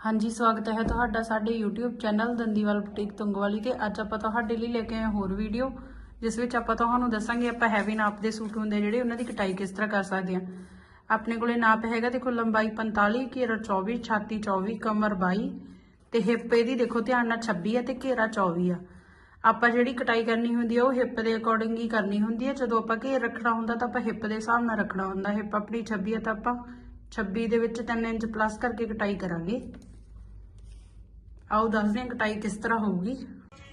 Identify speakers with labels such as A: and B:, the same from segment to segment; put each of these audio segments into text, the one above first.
A: ਹਾਂਜੀ, ਸਵਾਗਤ ਹੈ ਤੁਹਾਡਾ ਸਾਡੇ YouTube channel Dandiwal boutique Tungwali ਤੇ ਅੱਜ ਆਪਾਂ ਤੁਹਾਡੇ ਲਈ ਲੈ ਕੇ ਆਏ ਹੋਰ ਵੀਡੀਓ, ਜਿਸ ਵਿੱਚ ਆਪਾਂ ਤੁਹਾਨੂੰ ਦੱਸਾਂਗੇ ਆਪਾਂ ਹੈਵੀ ਨਾਪ ਦੇ ਸੂਟ ਹੁੰਦੇ ਜਿਹੜੇ ਉਹਨਾਂ ਦੀ ਕਟਾਈ ਕਿਸ ਤਰ੍ਹਾਂ ਕਰ ਸਕਦੇ ਹਾਂ। ਆਪਣੇ ਕੋਲੇ ਨਾਪ ਹੈਗਾ ਦੇਖੋ ਲੰਬਾਈ 45 ਘੇਰਾ 24 ਛਾਤੀ 24 ਕਮਰ 22 ਤੇ ਹਿੱਪ ਇਹਦੀ ਦੇਖੋ ਧਿਆਨ ਨਾਲ 26 ਹੈ ਤੇ ਘੇਰਾ 24 ਆ। ਆਪਾਂ ਜਿਹੜੀ ਕਟਾਈ ਕਰਨੀ ਹੁੰਦੀ ਹੈ ਉਹ ਹਿੱਪ ਦੇ ਅਕੋਰਡਿੰਗ ਹੀ ਕਰਨੀ ਹੁੰਦੀ ਹੈ ਜਦੋਂ ਆਪਾਂ ਘੇਰ ਰੱਖਣਾ ਹੁੰਦਾ ਤਾਂ ਆਪਾਂ ਹਿੱਪ ਦੇ ਹਿਸਾਬ ਨਾਲ ਰੱਖਣਾ ਹੁੰਦਾ। ਹਿੱਪ ਆਪਣੀ 26 ਹੈ ਤਾਂ ਆਪਾਂ 26 ਦੇ ਵਿੱਚ 3 ਇੰਚ ਪਲੱਸ ਕਰਕੇ ਕਟਾਈ ਕਰਾਂਗੇ। ਆਓ ਦੱਸਦੇ ਹਾਂ ਕਟਾਈ ਕਿਸ ਤਰ੍ਹਾਂ ਹੋਊਗੀ।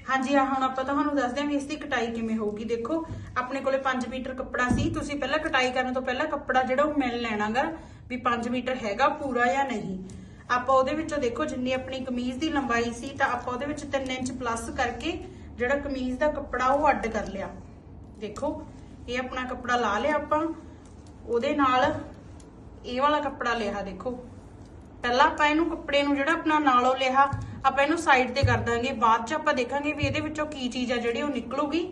A: ਹਾਂਜੀ ਆ ਹੁਣ ਆਪਾਂ ਤੁਹਾਨੂੰ ਦੱਸਦੇ ਹਾਂ ਵੀ ਇਸ ਦੀ ਕਟਾਈ ਕਿਵੇਂ ਹੋਊਗੀ। ਦੇਖੋ, ਆਪਣੇ ਕੋਲੇ 5 ਮੀਟਰ ਕੱਪੜਾ ਸੀ। ਤੁਸੀਂ ਪਹਿਲਾਂ ਕਟਾਈ ਕਰਨ ਤੋਂ ਪਹਿਲਾਂ ਕੱਪੜਾ ਜਿਹੜਾ ਉਹ ਮਿਲ ਲੈਣਾਗਾ ਵੀ 5 ਮੀਟਰ ਹੈਗਾ ਪੂਰਾ ਜਾਂ ਨਹੀਂ। ਆਪਾਂ ਉਹਦੇ ਵਿੱਚੋਂ ਦੇਖੋ, ਜਿੰਨੀ ਆਪਣੀ ਕਮੀਜ਼ ਦੀ ਲੰਬਾਈ ਸੀ, ਤਾਂ ਆਪਾਂ ਉਹਦੇ ਵਿੱਚ 3 ਇੰਚ ਪਲੱਸ ਕਰਕੇ ਜਿਹੜਾ ਕਮੀਜ਼ ਦਾ ਕੱਪੜਾ ਉਹ ਅੱਡ ਕਰ ਲਿਆ। ਦੇਖੋ, ਇਹ ਆਪਣਾ ਕੱਪੜਾ ਲਾ ਲਿਆ ਆਪਾਂ। ਉਹਦੇ ਨਾਲ ਇਹ ਵਾਲਾ ਕੱਪੜਾ ਲਿਆ, ਦੇਖੋ। ਪਹਿਲਾਂ ਆਪਾਂ ਇਹਨੂੰ ਕੱਪੜੇ ਨੂੰ ਜਿਹੜਾ ਆਪਣਾ ਨਾਲੋਂ ਲਿਆ ਆਪਾਂ ਇਹਨੂੰ ਸਾਈਡ ਤੇ ਕਰ ਦਾਂਗੇ। ਬਾਅਦ ਚ ਆਪਾਂ ਦੇਖਾਂਗੇ ਵੀ ਇਹਦੇ ਵਿੱਚੋਂ ਕੀ ਚੀਜ਼ ਆ ਜਿਹੜੀ ਉਹ ਨਿਕਲੂਗੀ।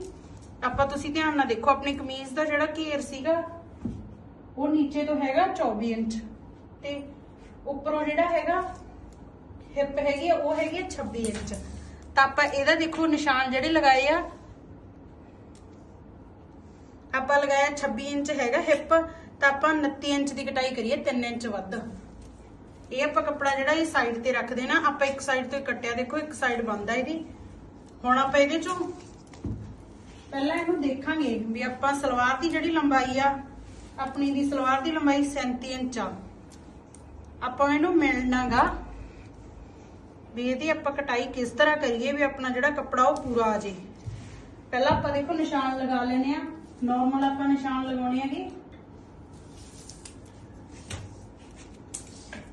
A: ਆਪਾਂ ਤੁਸੀਂ ਧਿਆਨ ਨਾਲ ਦੇਖੋ, ਆਪਣੀ ਕਮੀਜ਼ ਦਾ ਜਿਹੜਾ ਘੇਰ ਸੀਗਾ, ਉਹ ਨੀਚੇ ਤੋਂ ਹੈਗਾ 24 ਇੰਚ। ਤੇ ਉੱਪਰੋਂ ਜਿਹੜਾ ਹੈਗਾ ਹਿੱਪ ਹੈਗੀ ਆ, ਉਹ ਹੈਗੀ ਆ 26 ਇੰਚ। ਤਾਂ ਆਪਾਂ ਇਹਦਾ ਦੇਖੋ ਨਿਸ਼ਾਨ ਜਿਹੜੇ ਲਗਾਏ ਆ, ਆਪਾਂ ਲਗਾਇਆ 26 ਇੰਚ ਹੈਗਾ ਹਿੱਪ ਤਾਂ ਆਪਾਂ 29 ਇੰਚ ਦੀ ਕਟਾਈ ਕਰੀਏ 3 ਇੰਚ ਵੱਧ। ਇਹ ਆਪਾਂ ਕੱਪੜਾ ਜਿਹੜਾ ਇਹ ਸਾਈਡ ਤੇ ਰੱਖ ਦੇਣਾ ਆਪਾਂ ਇੱਕ ਸਾਈਡ ਤੋਂ ਕੱਟਿਆ, ਦੇਖੋ ਇੱਕ ਸਾਈਡ ਬੰਦ ਆ ਇਹਦੀ। ਹੁਣ ਆਪਾਂ ਇਹਦੇ ਚੋਂ ਪਹਿਲਾਂ ਇਹਨੂੰ ਦੇਖਾਂਗੇ ਵੀ ਆਪਾਂ ਸਲਵਾਰ ਦੀ ਜਿਹੜੀ ਲੰਬਾਈ ਆ, ਆਪਣੀ ਦੀ ਸਲਵਾਰ ਦੀ ਲੰਬਾਈ 37 ਇੰਚ ਆ। ਆਪਾਂ ਇਹਨੂੰ ਮਿਲਣਾਗਾ ਵੀ ਇਹਦੀ ਆਪਾਂ ਕਟਾਈ ਕਿਸ ਤਰ੍ਹਾਂ ਕਰੀਏ ਵੀ ਆਪਣਾ ਜਿਹੜਾ ਕੱਪੜਾ ਉਹ ਪੂਰਾ ਆ ਜੇ। ਪਹਿਲਾਂ ਆਪਾਂ ਦੇਖੋ ਨਿਸ਼ਾਨ ਲਗਾ ਲੈਨੇ ਆ ਨਾਰਮਲ ਆਪਾਂ ਨਿਸ਼ਾਨ ਲਗਾਉਣੇ ਹੈਗੇ।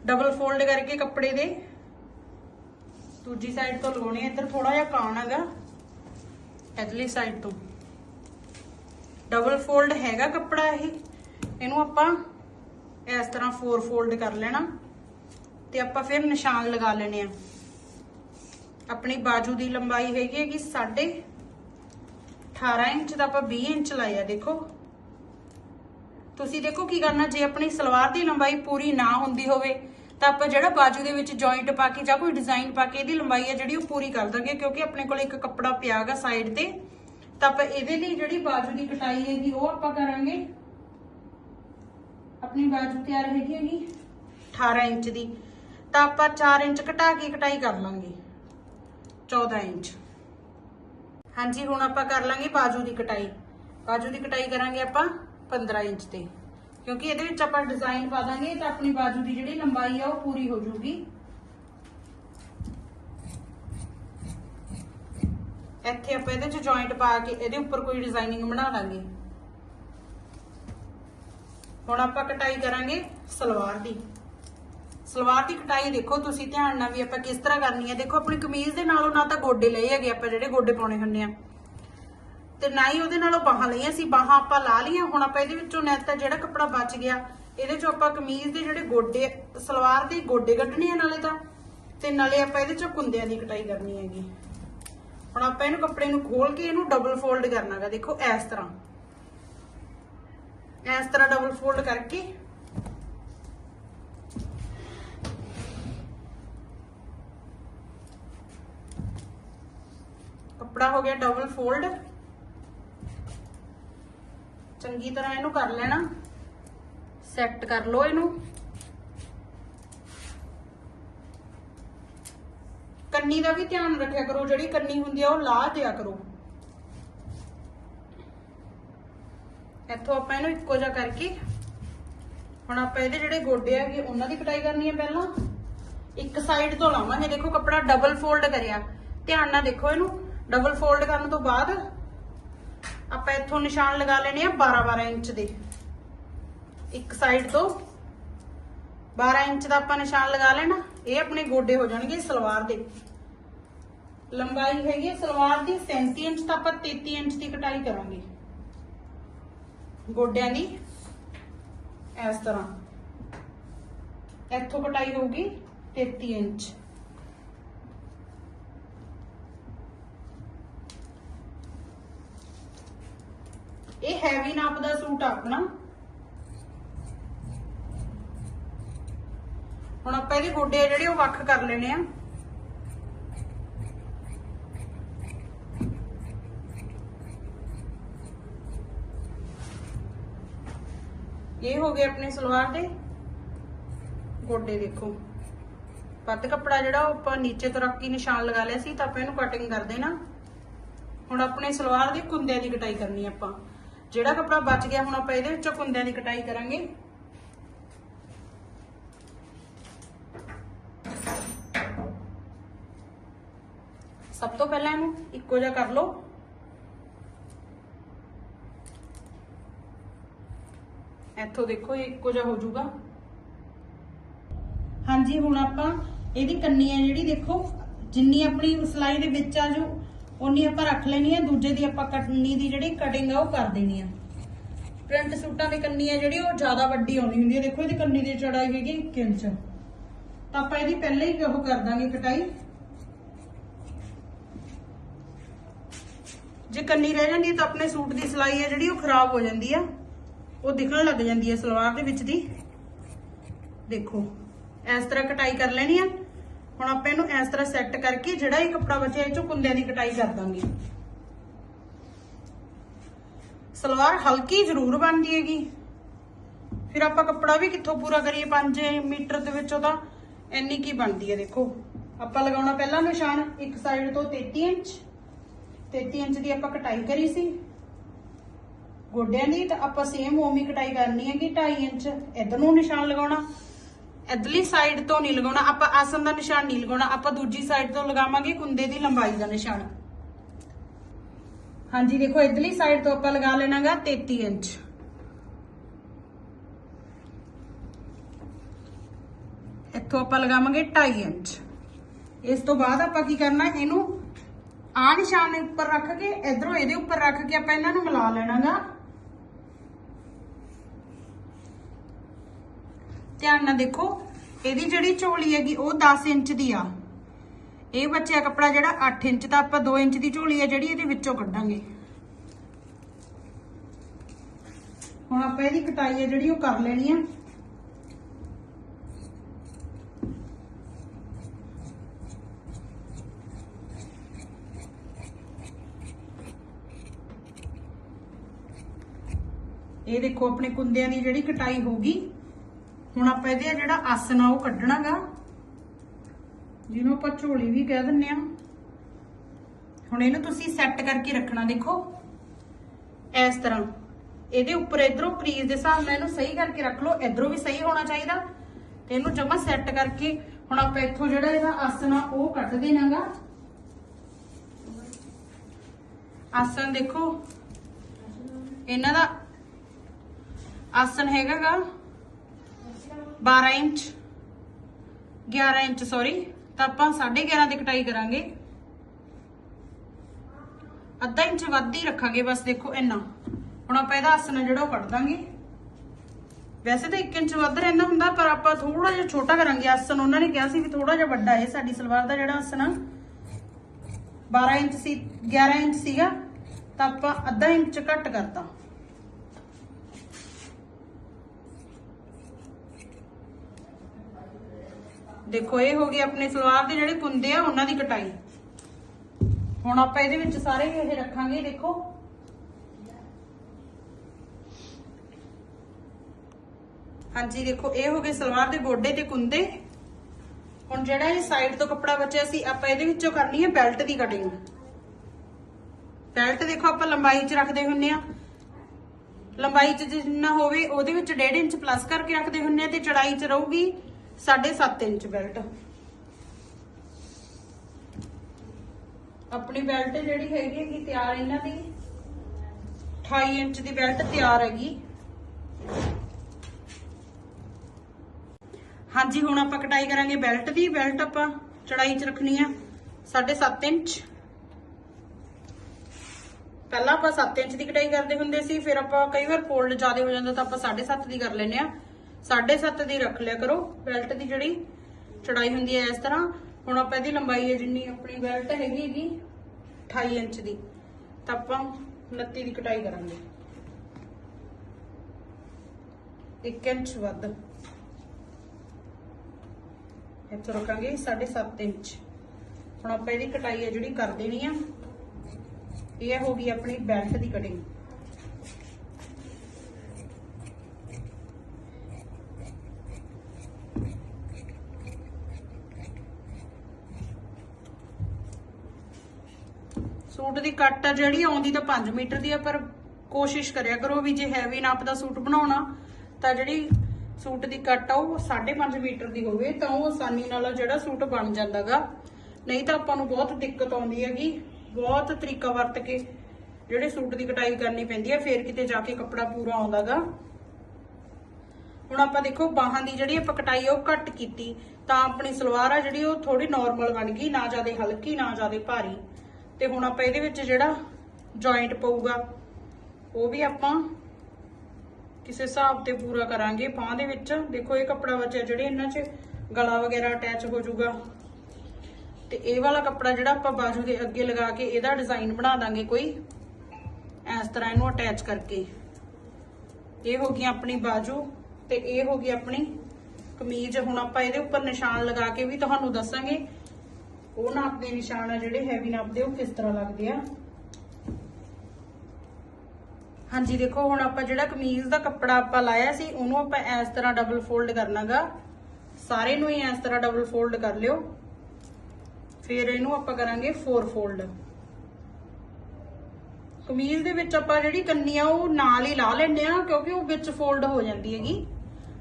A: ਡਬਲ ਫੋਲਡ ਕਰਕੇ ਕੱਪੜੇ ਦੇ। ਦੂਜੀ ਸਾਈਡ ਤੋਂ ਲਗਾਉਣੇ ਇੱਧਰ ਥੋੜਾ ਜਿਹਾ ਕਾਣ ਹੈਗਾ, ਇਧਰਲੀ ਸਾਈਡ ਤੋਂ। ਡਬਲ ਫੋਲਡ ਹੈਗਾ ਕੱਪੜਾ ਇਹ। ਇਹਨੂੰ ਆਪਾਂ ਇਸ ਤਰ੍ਹਾਂ ਫੋਰ ਫੋਲਡ ਕਰ ਲੈਣਾ ਤੇ ਆਪਾਂ ਫਿਰ ਨਿਸ਼ਾਨ ਲਗਾ ਲੈਣੇ ਆ। ਆਪਣੀ ਬਾਜੂ ਦੀ ਲੰਬਾਈ ਹੈਗੀ ਹੈ ਕਿ 18 ਇੰਚ ਦਾ ਆਪਾਂ 20 ਇੰਚ ਲਾਇਆ, ਦੇਖੋ। ਤੁਸੀਂ ਦੇਖੋ ਕੀ ਕਰਨਾ, ਜੇ ਆਪਣੀ ਸਲਵਾਰ ਦੀ ਲੰਬਾਈ ਪੂਰੀ ਨਾ ਹੁੰਦੀ ਹੋਵੇ ਤਾਂ ਆਪਾਂ ਜਿਹੜਾ ਬਾਜੂ ਦੇ ਵਿੱਚ ਜੁਆਇੰਟ ਪਾ ਕੇ ਜਾਂ ਕੋਈ ਡਿਜ਼ਾਈਨ ਪਾ ਕੇ ਇਹਦੀ ਲੰਬਾਈ ਹੈ ਜਿਹੜੀ ਉਹ ਪੂਰੀ ਕਰ ਦਾਂਗੇ, ਕਿਉਂਕਿ ਆਪਣੇ ਕੋਲ ਇੱਕ ਕੱਪੜਾ ਪਿਆਗਾ ਸਾਈਡ ਤੇ। ਤਾਂ ਆਪਾਂ ਇਹਦੇ ਲਈ ਜਿਹੜੀ ਬਾਜੂ ਦੀ ਕਟਾਈ ਹੈਗੀ, ਉਹ ਆਪਾਂ ਕਰਾਂਗੇ। ਆਪਣੀ ਬਾਜੂ ਤਿਆਰ ਹੈਗੀ ਹੈਗੀ 18 ਇੰਚ ਦੀ। ਤਾਂ ਆਪਾਂ 4 ਇੰਚ ਘਟਾ ਕੇ ਕਟਾਈ ਕਰ ਲਾਂਗੇ 14 ਇੰਚ। ਹਾਂਜੀ, ਹੁਣ ਆਪਾਂ ਕਰ ਲਾਂਗੇ ਬਾਜੂ ਦੀ ਕਟਾਈ। ਬਾਜੂ ਦੀ ਕਟਾਈ ਕਰਾਂਗੇ ਆਪਾਂ 15 ਇੰਚ ਤੇ। ਕਿਉਂਕਿ ਇਹਦੇ ਵਿੱਚ ਆਪਾਂ ਡਿਜ਼ਾਈਨ ਪਾ ਦਾਂਗੇ, ਤਾਂ ਆਪਣੀ ਬਾਜੂ ਦੀ ਜਿਹੜੀ ਲੰਬਾਈ ਆ ਉਹ ਪੂਰੀ ਹੋ ਜਾਊਗੀ। ਇੱਥੇ ਆਪਾਂ ਇਹਦੇ ਚ ਜੁਆਇੰਟ ਪਾ ਕੇ ਇਹਦੇ ਉੱਪਰ ਕੋਈ ਡਿਜ਼ਾਈਨਿੰਗ ਬਣਾ ਲਾਂਗੇ ਹੁਣ ਆਪਾਂ ਕਟਾਈ ਕਰਾਂਗੇ ਸਲਵਾਰ ਦੀ। ਸਲਵਾਰ ਦੀ ਕਟਾਈ ਦੇਖੋ ਤੁਸੀਂ ਧਿਆਨ ਨਾਲ ਵੀ ਆਪਾਂ ਕਿਸ ਤਰ੍ਹਾਂ ਕਰਨੀ ਹੈ ਦੇਖੋ ਆਪਣੀ ਕਮੀਜ਼ ਦੇ ਨਾਲੋਂ ਨਾ ਤਾਂ ਗੋਡੇ ਲਏ ਹੈਗੇ ਆਪਾਂ ਜਿਹੜੇ ਗੋਡੇ ਪਾਉਣੇ ਹੁੰਦੇ ਆ। ਤੇ ਨਾ ਹੀ ਉਹਦੇ ਨਾਲੋਂ ਬਾਹਾਂ ਲਈਆਂ ਸੀ, ਬਾਹਾਂ ਆਪਾਂ ਲਾ ਲਈਆਂ, ਹੁਣ ਆਪਾਂ ਇਹਦੇ ਵਿੱਚੋਂ ਨੈਟ ਤਾਂ ਜਿਹੜਾ ਕੱਪੜਾ ਬਚ ਗਿਆ, ਇਹਦੇ ਚੋਂ ਆਪਾਂ ਕਮੀਜ਼ ਦੇ ਜਿਹੜੇ ਗੋਡੇ, ਸਲਵਾਰ ਦੇ ਗੋਡੇ ਕੱਢਣੇ ਆ ਨਾਲੇ ਤਾਂ, ਤੇ ਨਾਲੇ ਆਪਾਂ ਇਹਦੇ ਚੋਂ ਕੁੰਦਿਆਂ ਦੀ ਕਟਾਈ ਕਰਨੀ ਹੈਗੀ। ਹੁਣ ਆਪਾਂ ਇਹਨੂੰ ਕੱਪੜੇ ਨੂੰ ਖੋਲ ਕੇ ਇਹਨੂੰ ਡਬਲ ਫੋਲਡ ਕਰਨਾਗਾ ਦੇਖੋ ਇਸ ਤਰ੍ਹਾਂ। ਇਸ ਤਰ੍ਹਾਂ ਡਬਲ ਫੋਲਡ ਕਰਕੇ। ਕੱਪੜਾ ਹੋ ਗਿਆ ਡਬਲ ਫੋਲਡ ਚੰਗੀ ਤਰ੍ਹਾਂ ਇਹਨੂੰ ਕਰ ਲੈਣਾ। ਸੈੱਟ ਕਰ ਲਓ ਇਹਨੂੰ। ਕੰਨੀ ਦਾ ਵੀ ਧਿਆਨ ਰੱਖਿਆ ਕਰੋ, ਜਿਹੜੀ ਕੰਨੀ ਹੁੰਦੀ ਆ ਉਹ ਲਾ ਦਿਆ ਕਰੋ। ਇੱਥੋਂ ਆਪਾਂ ਇਹਨੂੰ ਇੱਕੋ ਜਿਹਾ ਕਰਕੇ, ਹੁਣ ਆਪਾਂ ਇਹਦੇ ਜਿਹੜੇ ਗੋਡੇ ਹੈਗੇ, ਉਹਨਾਂ ਦੀ ਕਟਾਈ ਕਰਨੀ ਹੈ ਪਹਿਲਾਂ। ਇੱਕ ਸਾਈਡ ਤੋਂ ਲਾਵਾਂਗੇ। ਦੇਖੋ ਕੱਪੜਾ ਡਬਲ ਫੋਲਡ ਕਰਿਆ। ਧਿਆਨ ਨਾਲ ਦੇਖੋ ਇਹਨੂੰ। ਡਬਲ ਫੋਲਡ ਕਰਨ ਤੋਂ ਬਾਅਦ ਆਪਾਂ ਇੱਥੋਂ ਨਿਸ਼ਾਨ ਲਗਾ ਲੈਣੇ ਆ 12 12 ਇੰਚ ਦੇ। ਇੱਕ ਸਾਈਡ ਤੋਂ 12 ਇੰਚ ਦਾ ਆਪਾਂ ਨਿਸ਼ਾਨ ਲਗਾ ਲੈਣਾ। ਇਹ ਆਪਣੇ ਗੋਡੇ ਹੋ ਜਾਣਗੇ ਸਲਵਾਰ ਦੇ। ਲੰਬਾਈ ਹੈਗੀ ਹੈ ਸਲਵਾਰ ਦੀ 37 ਇੰਚ ਤਾਂ ਆਪਾਂ 33 ਇੰਚ ਦੀ ਕਟਾਈ ਕਰਾਂਗੇ। ਗੋਡਿਆਂ ਦੀ ਇਸ ਤਰ੍ਹਾਂ। ਇੱਥੋਂ ਕਟਾਈ ਹੋਊਗੀ 33 ਇੰਚ। ਇਹ ਹੈਵੀ ਨਾਪ ਦਾ ਸੂਟ ਆ ਆਪਣਾ ਹੁਣ ਆਪਾਂ ਇਹਦੇ ਗੋਡੇ ਆ ਜਿਹੜੇ, ਉਹ ਵੱਖ ਕਰ ਲੈਣੇ ਆ। ਇਹ ਹੋ ਗਏ ਆਪਣੇ ਸਲਵਾਰ ਦੇ। ਗੋਡੇ ਦੇਖੋ। ਪੱਤ ਕੱਪੜਾ ਜਿਹੜਾ, ਉਹ ਆਪਾਂ ਨੀਚੇ ਤੋਂ ਰੱਖ ਕੇ ਨਿਸ਼ਾਨ ਲਗਾ ਲਿਆ ਸੀ, ਤਾਂ ਆਪਾਂ ਇਹਨੂੰ ਕਟਿੰਗ ਕਰ ਦੇਣਾ। ਹੁਣ ਆਪਣੇ ਸਲਵਾਰ ਦੀ ਕੁੰਦਿਆਂ ਦੀ ਕਟਾਈ ਕਰਨੀ ਆਪਾਂ। ਜਿਹੜਾ ਕੱਪੜਾ ਬਚ ਗਿਆ, ਹੁਣ ਆਪਾਂ ਇਹਦੇ ਵਿੱਚੋਂ ਕੁੰਦਿਆਂ ਦੀ ਕਟਾਈ ਕਰਾਂਗੇ। ਸਭ ਤੋਂ ਪਹਿਲਾਂ ਇਹਨੂੰ ਇੱਕੋ ਜਿਹਾ ਕਰ ਲਓ। ਇੱਥੋਂ ਦੇਖੋ ਇੱਕੋ ਜਿਹਾ ਹੋ ਜਾਊਗਾ। ਹਾਂਜੀ, ਹੁਣ ਆਪਾਂ ਇਹਦੀ ਕੰਨੀ ਹੈ ਜਿਹੜੀ ਦੇਖੋ, ਜਿੰਨੀ ਆਪਣੀ ਸਲਾਈ ਦੇ ਵਿੱਚ ਆ ਜੋ ਉਨੀ ਆਪਾਂ ਰੱਖ ਲੈਣੀ ਆ ਦੂਜੇ ਦੀ ਆਪਾਂ ਕੰਨੀ ਦੀ ਜਿਹੜੀ ਕਟਿੰਗ ਆ ਉਹ ਕਰ ਦੇਣੀ ਆ। ਪ੍ਰਿੰਟ ਸੂਟਾਂ ਦੀ ਕੰਨੀ ਹੈ ਜਿਹੜੀ, ਉਹ ਜ਼ਿਆਦਾ ਵੱਡੀ ਆਉਣੀ ਹੁੰਦੀ ਹੈ ਦੇਖੋ ਇਹਦੀ ਕੰਨੀ ਦੀ ਚੜਾਈ ਹੈਗੀ 1 ਇੰਚ। ਤਾਂ ਆਪਾਂ ਇਹਦੀ ਪਹਿਲੇ ਹੀ ਉਹ ਕਰ ਦਾਂਗੇ ਕਟਾਈ। ਜੇ ਕੰਨੀ ਰਹਿ ਜਾਂਦੀ ਹੈ ਤਾਂ ਆਪਣੇ ਸੂਟ ਦੀ ਸਿਲਾਈ ਹੈ ਜਿਹੜੀ, ਉਹ ਖਰਾਬ ਹੋ ਜਾਂਦੀ ਆ। ਉਹ ਦਿਖਣ ਲੱਗ ਜਾਂਦੀ ਹੈ ਸਲਵਾਰ ਦੇ ਵਿੱਚ ਦੀ। ਦੇਖੋ, ਇਸ ਤਰ੍ਹਾਂ ਕਟਾਈ ਕਰ ਲੈਣੀ ਆ। ਹੁਣ ਆਪਾਂ ਇਹਨੂੰ ਇਸ ਤਰ੍ਹਾਂ ਸੈੱਟ ਕਰਕੇ ਜਿਹੜਾ ਇਹ ਕੱਪੜਾ ਬਚਿਆ ਇਹ ਚੋਂ ਕੁੰਦਿਆਂ ਦੀ ਕਟਾਈ ਕਰ ਦਾਂਗੇ। ਸਲਵਾਰ ਹਲਕੀ ਜ਼ਰੂਰ ਬਣਦੀ ਹੈਗੀ ਫਿਰ ਆਪਾਂ ਕੱਪੜਾ ਵੀ ਕਿੱਥੋਂ ਪੂਰਾ ਕਰੀਏ? 5 ਮੀਟਰ ਦੇ ਵਿੱਚੋਂ ਤਾਂ ਇੰਨੀ ਕੀ ਬਣਦੀ ਹੈ ਦੇਖੋ। ਆਪਾਂ ਲਗਾਉਣਾ ਪਹਿਲਾਂ ਨਿਸ਼ਾਨ, ਇੱਕ ਸਾਈਡ ਤੋਂ 33 ਇੰਚ। 33 ਇੰਚ ਦੀ ਆਪਾਂ ਕਟਾਈ ਕਰੀ ਸੀ। ਗੋਡਿਆਂ ਦੀ ਤਾਂ ਆਪਾਂ ਸੇਮ ਓਮੀ ਕਟਾਈ ਕਰਨੀ ਹੈਗੀ 2.5 ਇੰਚ। ਇਧਰ ਨੂੰ ਨਿਸ਼ਾਨ ਲਗਾਉਣਾ। ਇਧਰਲੀ ਸਾਈਡ ਤੋਂ ਨਹੀਂ ਲਗਾਉਣਾ, ਆਪਾਂ ਆਸਨ ਦਾ ਨਿਸ਼ਾਨ ਨਹੀਂ ਲਗਾਉਣਾ, ਆਪਾਂ ਦੂਜੀ ਸਾਈਡ ਤੋਂ ਲਗਾਵਾਂਗੇ ਕੁੰਦੇ ਦੀ ਲੰਬਾਈ ਦਾ ਨਿਸ਼ਾਨ। ਹਾਂਜੀ, ਦੇਖੋ, ਇਧਰਲੀ ਸਾਈਡ ਤੋਂ ਆਪਾਂ ਲਗਾ ਲੈਣਾਗਾ 33 ਇੰਚ। ਇੱਥੋਂ ਆਪਾਂ ਲਗਾਵਾਂਗੇ 2.5 ਇੰਚ। ਇਸ ਤੋਂ ਬਾਅਦ ਆਪਾਂ ਕੀ ਕਰਨਾ, ਇਹਨੂੰ ਆ ਨਿਸ਼ਾਨ ਉੱਪਰ ਰੱਖ ਕੇ, ਇਧਰੋਂ ਇਹਦੇ ਉੱਪਰ ਰੱਖ ਕੇ ਆਪਾਂ ਇਹਨਾਂ ਨੂੰ ਮਿਲਾ ਲੈਣਾਗਾ। ਧਿਆਨ ਨਾਲ ਦੇਖੋ ਇਹਦੀ ਜਿਹੜੀ ਝੋਲੀ ਹੈਗੀ, ਉਹ 10 ਇੰਚ ਦੀ ਆ। ਇਹ ਬੱਚਿਆ ਕੱਪੜਾ ਜਿਹੜਾ 8 ਇੰਚ ਦਾ ਆਪਾਂ 2 ਇੰਚ ਦੀ ਝੋਲੀ ਹੈ ਜਿਹੜੀ ਇਹਦੇ ਵਿੱਚੋਂ ਕੱਢਾਂਗੇ। ਹੁਣ ਆਪਾਂ ਇਹਦੀ ਕਟਾਈ ਹੈ ਜਿਹੜੀ ਉਹ ਕਰ ਲੈਣੀ ਆ। ਇਹ ਦੇਖੋ ਆਪਣੇ ਕੁੰਦਿਆਂ ਦੀ ਜਿਹੜੀ ਕਟਾਈ ਹੋਗੀ ਹੁਣ ਆਪਾਂ ਇਹਦੇ ਜਿਹੜਾ ਆਸਨ ਆ ਉਹ ਕੱਢਣਾਗਾ, ਜਿਹਨੂੰ ਆਪਾਂ ਝੋਲੀ ਵੀ ਕਹਿ ਦਿੰਨੇ ਆ। ਹੁਣ ਇਹਨੂੰ ਤੁਸੀਂ ਸੈੱਟ ਕਰਕੇ ਰੱਖਣਾ ਦੇਖੋ। ਇਸ ਤਰ੍ਹਾਂ। ਇਹਦੇ ਉੱਪਰ ਇਧਰੋਂ ਕਰੀਜ਼ ਦੇ ਹਿਸਾਬ ਨਾਲ ਇਹਨੂੰ ਸਹੀ ਕਰਕੇ ਰੱਖ ਲਓ। ਇਧਰੋਂ ਵੀ ਸਹੀ ਹੋਣਾ ਚਾਹੀਦਾ। ਤੇ ਇਹਨੂੰ ਜਮਾ ਸੈੱਟ ਕਰਕੇ ਹੁਣ ਆਪਾਂ ਇੱਥੋਂ ਜਿਹੜਾ ਇਹਦਾ ਆਸਨ ਆ ਉਹ ਕੱਢ ਦੇਣਾਗਾ। ਆਸਨ ਦੇਖੋ। ਇਹਨਾਂ ਦਾ ਆਸਨ ਹੈਗਾਗਾ। 12 ਇੰਚ 11 ਇੰਚ ਸੌਰੀ ਤਾਂ ਆਪਾਂ 11.5 ਦੀ ਕਟਾਈ ਕਰਾਂਗੇ। ਅੱਧਾ ਇੰਚ ਵੱਧ ਹੀ ਰੱਖਾਂਗੇ, ਬਸ ਦੇਖੋ ਇੰਨਾ। ਹੁਣ ਆਪਾਂ ਇਹਦਾ ਆਸਨ ਜਿਹੜਾ ਉਹ ਕੱਢ ਦਾਂਗੇ। ਵੈਸੇ ਤਾਂ 1 ਇੰਚ ਵੱਧ ਰਹਿੰਦਾ ਹੁੰਦਾ, ਪਰ ਆਪਾਂ ਥੋੜਾ ਜਿਹਾ ਛੋਟਾ ਕਰਾਂਗੇ ਆਸਨ ਉਹਨਾਂ ਨੇ ਕਿਹਾ ਸੀ ਵੀ ਥੋੜਾ ਜਿਹਾ ਵੱਡਾ ਹੈ ਸਾਡੀ ਸਲਵਾਰ ਦਾ ਜਿਹੜਾ ਆਸਨ ਆ। 12 ਇੰਚ ਸੀ 11 ਇੰਚ ਸੀਗਾ, ਤਾਂ ਆਪਾਂ ਅੱਧਾ ਇੰਚ ਘੱਟ ਕਰਤਾ। ਦੇਖੋ, ਇਹ ਹੋ ਗਈ ਆਪਣੇ ਸਲਵਾਰ ਦੇ ਜਿਹੜੇ ਕੁੰਦੇ ਆ, ਉਹਨਾਂ ਦੀ ਕਟਾਈ। ਹੁਣ ਆਪਾਂ ਇਹਦੇ ਵਿੱਚ ਸਾਰੇ ਇਹ ਰੱਖਾਂਗੇ, ਦੇਖੋ। ਹਾਂਜੀ, ਦੇਖੋ, ਇਹ ਹੋ ਗਏ ਸਲਵਾਰ ਦੇ ਗੋਡੇ ਤੇ ਕੁੰਦੇ। ਹੁਣ ਜਿਹੜਾ ਇਹ ਸਾਈਡ ਤੋਂ ਕੱਪੜਾ ਬਚਿਆ ਸੀ, ਆਪਾਂ ਇਹਦੇ ਵਿੱਚੋਂ ਕਰਨੀ ਹੈ ਬੈਲਟ ਦੀ ਕਟਿੰਗ ਬੈਲਟ ਦੇਖੋ, ਆਪਾਂ ਲੰਬਾਈ 'ਚ ਰੱਖਦੇ ਹੁੰਨੇ ਆ। ਲੰਬਾਈ 'ਚ ਜਿੰਨਾ ਹੋਵੇ, ਉਹਦੇ ਵਿੱਚ 1.5 ਇੰਚ ਪਲੱਸ ਕਰਕੇ ਰੱਖਦੇ ਹੁੰਨੇ ਆ ਤੇ ਚੜਾਈ 'ਚ ਰਹੂਗੀ। 7.5 ਇੰਚ ਬੈਲਟ। ਆਪਣੀ ਬੈਲਟ ਜਿਹੜੀ ਹੈਗੀ ਹੈਗੀ ਤਿਆਰ ਇਹਨਾਂ ਦੀ। 28 ਇੰਚ ਦੀ ਬੈਲਟ ਤਿਆਰ ਹੈਗੀ। ਹਾਂਜੀ, ਹੁਣ ਆਪਾਂ ਕਟਾਈ ਕਰਾਂਗੇ ਬੈਲਟ ਦੀ। ਬੈਲਟ ਆਪਾਂ ਚੜਾਈ 'ਚ ਰੱਖਣੀ ਆ 7.5 ਇੰਚ। ਪਹਿਲਾਂ ਆਪਾਂ 7 ਇੰਚ ਦੀ ਕਟਾਈ ਕਰਦੇ ਹੁੰਦੇ ਸੀ, ਫਿਰ ਆਪਾਂ ਕਈ ਵਾਰ ਫੋਲਡ ਜ਼ਿਆਦਾ ਹੋ ਜਾਂਦਾ ਤਾਂ ਆਪਾਂ 7.5 ਦੀ ਕਰ ਲੈਨੇ ਆ। 7.5 ਦੀ ਰੱਖ ਲਿਆ ਕਰੋ ਬੈਲਟ ਦੀ ਜਿਹੜੀ ਚੜਾਈ ਹੁੰਦੀ ਹੈ ਇਸ ਤਰ੍ਹਾਂ। ਹੁਣ ਆਪਾਂ ਇਹਦੀ ਲੰਬਾਈ ਹੈ ਜਿੰਨੀ ਆਪਣੀ ਬੈਲਟ ਹੈਗੀ ਹੈਗੀ 28 ਇੰਚ ਦੀ। ਤਾਂ ਆਪਾਂ 29 ਦੀ ਕਟਾਈ ਕਰਾਂਗੇ। 1 ਇੰਚ ਵੱਧ। ਇੱਥੋਂ ਰੱਖਾਂਗੇ 7.5 ਇੰਚ। ਹੁਣ ਆਪਾਂ ਇਹਦੀ ਕਟਾਈ ਹੈ ਜਿਹੜੀ ਕਰ ਦੇਣੀ ਆ। ਇਹ ਹੋ ਗਈ ਆਪਣੀ ਬੈਲਟ ਦੀ ਕਟਿੰਗ। ਸੂਟ ਦੀ ਕੱਟ ਆ, ਜਿਹੜੀ ਆਉਂਦੀ ਤਾਂ 5 ਮੀਟਰ ਦੀ ਆ, ਪਰ ਕੋਸ਼ਿਸ਼ ਕਰਿਆ ਕਰੋ ਵੀ ਜੇ ਹੈਵੀ ਨਾਪ ਦਾ ਸੂਟ ਬਣਾਉਣਾ, ਤਾਂ ਜਿਹੜੀ ਸੂਟ ਦੀ ਕੱਟ ਆ, ਉਹ 5.5 ਮੀਟਰ ਦੀ ਹੋਵੇ, ਤਾਂ ਉਹ ਆਸਾਨੀ ਨਾਲ ਜਿਹੜਾ ਸੂਟ ਬਣ ਜਾਂਦਾਗਾ। ਨਹੀਂ ਤਾਂ ਆਪਾਂ ਨੂੰ ਬਹੁਤ ਦਿੱਕਤ ਆਉਂਦੀ ਹੈਗੀ, ਬਹੁਤ ਤਰੀਕਾ ਵਰਤ ਕੇ ਜਿਹੜੇ ਸੂਟ ਦੀ ਕਟਾਈ ਕਰਨੀ ਪੈਂਦੀ ਹੈ ਫੇਰ ਕਿਤੇ ਜਾ ਕੇ ਕੱਪੜਾ ਪੂਰਾ ਆਉਂਦਾਗਾ। ਹੁਣ ਆਪਾਂ ਦੇਖੋ, ਬਾਹਾਂ ਦੀ ਜਿਹੜੀ ਆਪਾਂ ਕਟਾਈ ਆ, ਉਹ ਘੱਟ ਕੀਤੀ, ਤਾਂ ਆਪਣੀ ਸਲਵਾਰ ਆ ਜਿਹੜੀ, ਉਹ ਥੋੜੀ ਨਾਰਮਲ ਬਣ ਗਈ, ਨਾ ਜ਼ਿਆਦਾ ਹਲਕੀ, ਨਾ ਜ਼ਿਆਦਾ ਭਾਰੀ। ਤੇ ਹੁਣ ਆਪਾਂ ਇਹਦੇ ਵਿੱਚ ਜਿਹੜਾ ਜੁਆਇੰਟ ਪਊਗਾ, ਉਹ ਵੀ ਆਪਾਂ ਕਿਸੇ ਹਿਸਾਬ ਤੇ ਪੂਰਾ ਕਰਾਂਗੇ। ਬਾਹ ਦੇ ਵਿੱਚ ਦੇਖੋ, ਇਹ ਕੱਪੜਾ ਬਚਿਆ, ਜਿਹੜੇ ਇਹਨਾਂ 'ਚ ਗਲਾ ਵਗੈਰਾ ਅਟੈਚ ਹੋ ਜਾਊਗਾ। ਤੇ ਇਹ ਵਾਲਾ ਕੱਪੜਾ ਜਿਹੜਾ ਆਪਾਂ ਬਾਜੂ ਦੇ ਅੱਗੇ ਲਗਾ ਕੇ ਇਹਦਾ ਡਿਜ਼ਾਈਨ ਬਣਾ ਦਾਂਗੇ ਕੋਈ। ਇਸ ਤਰ੍ਹਾਂ ਇਹਨੂੰ ਅਟੈਚ ਕਰਕੇ। ਇਹ ਹੋ ਗਈ ਆਪਣੀ ਬਾਜੂ ਤੇ ਇਹ ਹੋ ਗਈ ਆਪਣੀ ਕਮੀਜ਼। ਹੁਣ ਆਪਾਂ ਇਹਦੇ ਉੱਪਰ ਨਿਸ਼ਾਨ ਲਗਾ ਕੇ ਵੀ ਤੁਹਾਨੂੰ ਦੱਸਾਂਗੇ ਉਹ ਨਾਪ ਦੇ ਨਿਸ਼ਾਨ ਆ ਜਿਹੜੇ ਹੈਵੀ ਨਾਪ ਦੇ ਉਹ ਕਿਸ ਤਰ੍ਹਾਂ ਲੱਗਦੇ ਆ? ਹਾਂਜੀ, ਦੇਖੋ, ਹੁਣ ਆਪਾਂ ਜਿਹੜਾ ਕਮੀਜ਼ ਦਾ ਕੱਪੜਾ ਆਪਾਂ ਲਾਇਆ ਸੀ, ਉਹਨੂੰ ਆਪਾਂ ਇਸ ਤਰ੍ਹਾਂ ਡਬਲ ਫੋਲਡ ਕਰਨਾਗਾ। ਸਾਰੇ ਨੂੰ ਹੀ ਇਸ ਤਰ੍ਹਾਂ ਡਬਲ ਫੋਲਡ ਕਰ ਲਿਓ। ਫਿਰ ਇਹਨੂੰ ਆਪਾਂ ਕਰਾਂਗੇ 4 ਫੋਲਡ ਕਮੀਜ਼ ਦੇ ਵਿੱਚ ਆਪਾਂ ਜਿਹੜੀ ਕੰਨੀ ਆ, ਉਹ ਨਾਲ ਹੀ ਲਾ ਲੈਂਦੇ ਆ, ਕਿਉਂਕਿ ਉਹ ਵਿੱਚ ਫੋਲਡ ਹੋ ਜਾਂਦੀ ਹੈਗੀ।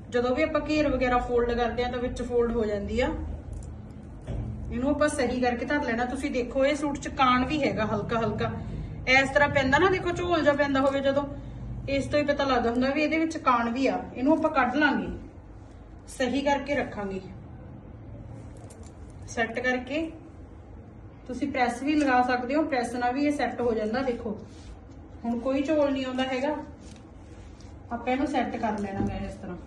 A: ਜਦੋਂ ਵੀ ਆਪਾਂ ਘੇਰ ਵਗੈਰਾ ਫੋਲਡ ਕਰਦੇ ਆ, ਤਾਂ ਵਿੱਚ ਫੋਲਡ ਹੋ ਜਾਂਦੀ ਆ। ਇਹਨੂੰ ਆਪਾਂ ਸਹੀ ਕਰਕੇ ਧਰ ਲੈਣਾ। ਤੁਸੀਂ ਦੇਖੋ, ਇਹ ਸੂਟ ਚ ਕਾਣ ਵੀ ਹੈਗਾ ਹਲਕਾ ਹਲਕਾ। ਇਸ ਤਰ੍ਹਾਂ ਪੈਂਦਾ ਨਾ, ਦੇਖੋ, ਝੋਲ ਜਾ ਪੈਂਦਾ ਹੋਵੇ ਜਦੋਂ, ਇਸ ਤੋਂ ਹੀ ਪਤਾ ਲੱਗਦਾ ਹੁੰਦਾ ਵੀ ਇਹਦੇ ਵਿੱਚ ਕਾਣ ਵੀ ਆ। ਇਹਨੂੰ ਆਪਾਂ ਕੱਢ ਲਾਂਗੇ। ਸਹੀ ਕਰਕੇ ਰੱਖਾਂਗੇ। ਸੈੱਟ ਕਰਕੇ ਤੁਸੀਂ ਪ੍ਰੈਸ ਵੀ ਲਗਾ ਸਕਦੇ ਹੋ। ਪ੍ਰੈਸ ਨਾਲ ਵੀ ਇਹ ਸੈੱਟ ਹੋ ਜਾਂਦਾ, ਦੇਖੋ। ਹੁਣ ਕੋਈ ਝੋਲ ਨਹੀਂ ਆਉਂਦਾ ਹੈਗਾ। ਆਪਾਂ ਇਹਨੂੰ ਸੈੱਟ ਕਰ ਲੈਣਾ ਮੈਂ ਇਸ ਤਰ੍ਹਾਂ।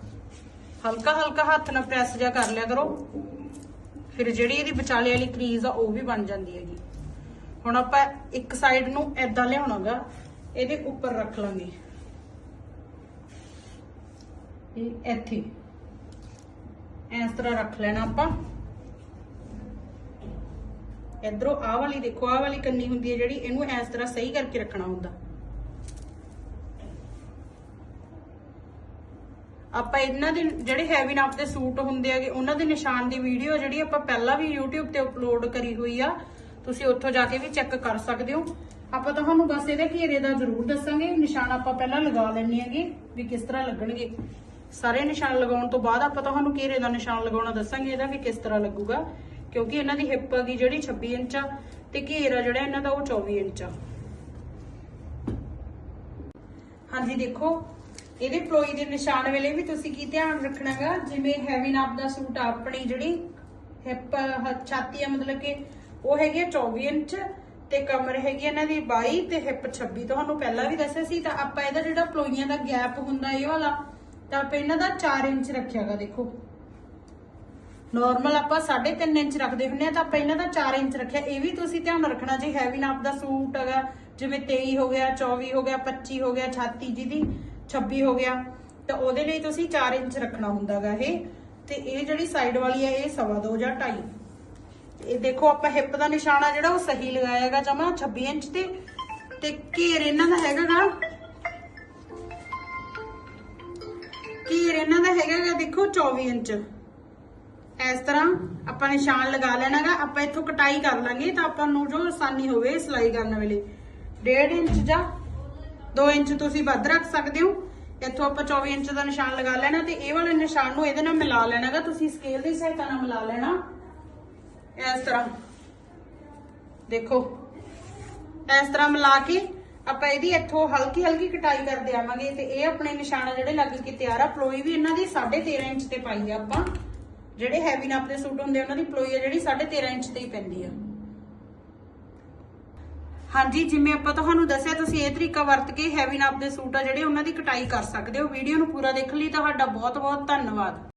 A: ਹਲਕਾ ਹਲਕਾ ਹੱਥ ਨਾਲ ਪ੍ਰੈਸ ਜਿਹਾ ਕਰ ਲਿਆ ਕਰੋ। ਫਿਰ ਜਿਹੜੀ ਇਹਦੀ ਵਿਚਾਲੇ ਵਾਲੀ ਕਰੀਜ਼ ਆ, ਉਹ ਵੀ ਬਣ ਜਾਂਦੀ ਹੈਗੀ। ਹੁਣ ਆਪਾਂ ਇੱਕ ਸਾਈਡ ਨੂੰ ਐਦਾਂ ਲਿਆਉਣਾਗਾ, ਇਹਦੇ ਉੱਪਰ ਰੱਖ ਲਾਂਗੇ। ਇਹ ਇੱਥੇ। ਇਸ ਤਰ੍ਹਾਂ ਰੱਖ ਲੈਣਾ ਆਪਾਂ। ਇਧਰੋਂ ਆਹ ਵਾਲੀ ਦੇਖੋ, ਆਹ ਵਾਲੀ ਕੰਨੀ ਹੁੰਦੀ ਹੈ ਜਿਹੜੀ, ਇਹਨੂੰ ਇਸ ਤਰ੍ਹਾਂ ਸਹੀ ਕਰਕੇ ਰੱਖਣਾ ਹੁੰਦਾ। ਆਪਾਂ ਇਹਨਾਂ ਦੇ ਜਿਹੜੇ ਹੈਵੀ ਨਾਪ ਦੇ ਸੂਟ ਹੁੰਦੇ ਆਗੇ ਉਹਨਾਂ ਦੇ ਨਿਸ਼ਾਨ ਦੀ ਵੀਡੀਓ ਜਿਹੜੀ ਆਪਾਂ ਪਹਿਲਾਂ ਵੀ YouTube ਤੇ ਅਪਲੋਡ ਕਰੀ ਹੋਈ ਆ। ਤੁਸੀਂ ਉੱਥੋਂ ਜਾ ਕੇ ਵੀ ਚੈੱਕ ਕਰ ਸਕਦੇ ਹੋ। ਆਪਾਂ ਤੁਹਾਨੂੰ ਬਸ ਇਹਦੇ ਘੇਰੇ ਦਾ ਜ਼ਰੂਰ ਦੱਸਾਂਗੇ। ਨਿਸ਼ਾਨ ਆਪਾਂ ਪਹਿਲਾਂ ਲਗਾ ਲੈਣੇ ਹੈਗੇ ਵੀ ਕਿਸ ਤਰ੍ਹਾਂ ਲੱਗਣਗੇ। ਸਾਰੇ ਨਿਸ਼ਾਨ ਲਗਾਉਣ ਤੋਂ ਬਾਅਦ ਆਪਾਂ ਤੁਹਾਨੂੰ ਘੇਰੇ ਦਾ ਨਿਸ਼ਾਨ ਲਗਾਉਣਾ ਦੱਸਾਂਗੇ ਇਹਦਾ ਵੀ ਕਿਸ ਤਰ੍ਹਾਂ ਲੱਗੂਗਾ। ਕਿਉਂਕਿ ਇਹਨਾਂ ਦੀ ਹਿੱਪ ਹੈਗੀ ਜਿਹੜੀ 26 ਇੰਚ ਆ ਤੇ ਘੇਰਾ ਜਿਹੜਾ ਇਹਨਾਂ ਦਾ ਉਹ 24 ਇੰਚ ਆ। ਹਾਂਜੀ, ਦੇਖੋ ਇਹਦੇ ਪਲੋਈ ਦੇ ਨਿਸ਼ਾਨ ਵੇਲੇ ਵੀ ਤੁਸੀਂ ਕੀ ਧਿਆਨ ਰੱਖਣਾਗਾ? ਜਿਵੇਂ ਹੈਵੀ ਨਾਪ ਦਾ ਸੂਟ ਆ ਆਪਣੀ ਜਿਹੜੀ ਹਿੱਪ ਛਾਤੀ ਆ ਮਤਲਬ ਕਿ, ਉਹ ਹੈਗੀ ਆ 24 ਇੰਚ ਤੇ ਕਮਰ ਹੈਗੀ ਆ ਇਹਨਾਂ ਦੀ 22 ਤੇ ਹਿੱਪ 26 ਤੁਹਾਨੂੰ ਪਹਿਲਾਂ ਵੀ ਦੱਸਿਆ ਸੀ, ਤਾਂ ਆਪਾਂ ਇਹਦਾ ਜਿਹੜਾ ਪਲੋਈਆਂ ਦਾ ਗੈਪ ਹੁੰਦਾ ਇਹ ਵਾਲਾ, ਤਾਂ ਆਪਾਂ ਇਹਨਾਂ ਦਾ 4 ਇੰਚ ਰੱਖਿਆਗਾ, ਦੇਖੋ। ਨਾਰਮਲ ਆਪਾਂ 3.5 ਇੰਚ ਰੱਖਦੇ ਹੁੰਨੇ ਆ, ਤਾਂ ਆਪਾਂ ਇਹਨਾਂ ਦਾ 4 ਇੰਚ ਰੱਖਿਆ। ਇਹ ਵੀ ਤੁਸੀਂ ਧਿਆਨ ਰੱਖਣਾ, ਜੀ ਹੈਵੀ ਨਾਪ ਦਾ ਸੂਟ ਹੈਗਾ, ਜਿਵੇਂ 23 ਹੋ ਗਿਆ 24 ਹੋ ਗਿਆ 25 ਹੋ ਗਿਆ 38 ਜਿਹਦੀ 26 ਹੋ ਗਿਆ। ਤਾਂ ਉਹਦੇ ਲਈ ਤੁਸੀਂ 4 ਇੰਚ ਰੱਖਣਾ ਹੁੰਦਾਗਾ ਇਹ। ਤੇ ਇਹ ਜਿਹੜੀ ਸਾਈਡ ਵਾਲੀ ਹੈ ਇਹ ਸਵਾ ਦੋ ਜਾਂ 2.5 ਇਹ ਦੇਖੋ, ਆਪਾਂ ਹਿੱਪ ਦਾ ਨਿਸ਼ਾਨਾ ਜਿਹੜਾ ਉਹ ਸਹੀ ਲਗਾਇਆਗਾ ਜਮਾ 26 ਇੰਚ ਤੇ। ਤੇ ਘੇਰ ਇਹਨਾਂ ਦਾ ਹੈਗਾਗਾ। ਘੇਰ ਇਹਨਾਂ ਦਾ ਹੈਗਾਗਾ, ਦੇਖੋ 24 ਇੰਚ। ਇਸ ਤਰ੍ਹਾਂ ਆਪਾਂ ਨਿਸ਼ਾਨ ਲਗਾ ਲੈਣਾਗਾ। ਆਪਾਂ ਇੱਥੋਂ ਕਟਾਈ ਕਰ ਲਾਂਗੇ ਤਾਂ ਆਪਾਂ ਨੂੰ ਜੋ ਆਸਾਨੀ ਹੋਵੇ ਸਿਲਾਈ ਕਰਨ ਵੇਲੇ। 1.5 ਇੰਚ ਜਾਂ 2 ਇੰਚ ਤੁਸੀਂ ਵੱਧ ਰੱਖ ਸਕਦੇ ਹੋ। ਇੱਥੋਂ ਆਪਾਂ 24 ਇੰਚ ਦਾ ਨਿਸ਼ਾਨ ਲਗਾ ਲੈਣਾ ਤੇ ਇਹ ਵਾਲੇ ਨਿਸ਼ਾਨ ਨੂੰ ਇਹਦੇ ਨਾਲ ਮਿਲਾ ਲੈਣਾਗਾ। ਤੁਸੀਂ ਸਕੇਲ ਦੀ ਸਹਾਇਤਾ ਨਾਲ ਮਿਲਾ ਲੈਣਾ। ਇਸ ਤਰ੍ਹਾਂ। ਦੇਖੋ। ਇਸ ਤਰ੍ਹਾਂ ਮਿਲਾ ਕੇ ਆਪਾਂ ਇਹਦੀ ਇੱਥੋਂ ਹਲਕੀ ਹਲਕੀ ਕਟਾਈ ਕਰਦੇ ਆਵਾਂਗੇ ਤੇ ਇਹ ਆਪਣੇ ਨਿਸ਼ਾਨ ਜਿਹੜੇ ਲੱਗ ਕੇ ਤਿਆਰ ਆ। ਪਲੋਈ ਵੀ ਇਹਨਾਂ ਦੀ 13.5 ਇੰਚ ਤੇ ਪਾਈ ਆ ਆਪਾਂ। ਜਿਹੜੇ ਹੈਵੀ ਨਾਪ ਦੇ ਸੂਟ ਹੁੰਦੇ ਆ, ਉਹਨਾਂ ਦੀ ਪਲੋਈ ਆ ਜਿਹੜੀ 13.5 ਇੰਚ ਤੇ ਹੀ ਪੈਂਦੀ ਆ। ਹਾਂਜੀ, ਜਿਵੇਂ ਆਪਾਂ ਤੁਹਾਨੂੰ ਦੱਸਿਆ, ਤੁਸੀਂ ਇਹ ਤਰੀਕਾ ਵਰਤ ਕੇ ਹੈਵੀ ਨਾਪ ਦੇ ਸੂਟ ਆ ਜਿਹੜੇ ਉਹਨਾਂ ਦੀ ਕਟਾਈ ਕਰ ਸਕਦੇ ਹੋ। ਵੀਡੀਓ ਨੂੰ ਪੂਰਾ ਦੇਖਣ ਲਈ ਤੁਹਾਡਾ ਬਹੁਤ ਬਹੁਤ ਧੰਨਵਾਦ।